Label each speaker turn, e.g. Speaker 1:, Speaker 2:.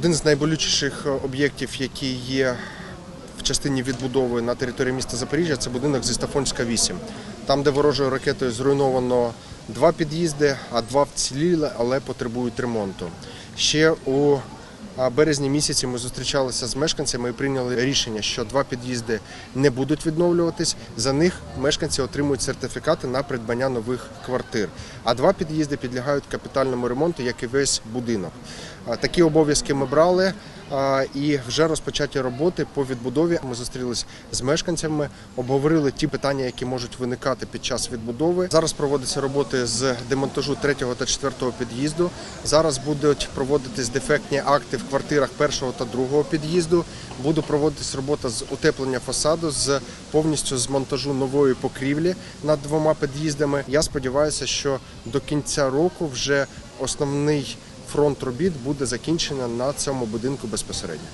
Speaker 1: Один з найболючіших об'єктів, який є в частині відбудови на території міста Запоріжжя, це будинок зі Стафонська 8. Там, де ворожою ракетою зруйновано два під'їзди, а два вціліли, але потребують ремонту. Ще у а, березні місяці ми зустрічалися з мешканцями і прийняли рішення, що два під'їзди не будуть відновлюватись. За них мешканці отримують сертифікати на придбання нових квартир. А два під'їзди підлягають капітальному ремонту, як і весь будинок. Такі обов'язки ми брали і вже розпочаті роботи по відбудові. Ми зустрілись з мешканцями, обговорили ті питання, які можуть виникати під час відбудови. Зараз проводяться роботи з демонтажу третього та четвертого під'їзду. Зараз будуть проводитись дефектні акти в квартирах першого та другого під'їзду. Буде проводитись робота з утеплення фасаду, з повністю з монтажу нової покрівлі над двома під'їздами. Я сподіваюся, що до кінця року вже основний фронт робіт буде закінчено на цьому будинку безпосередньо.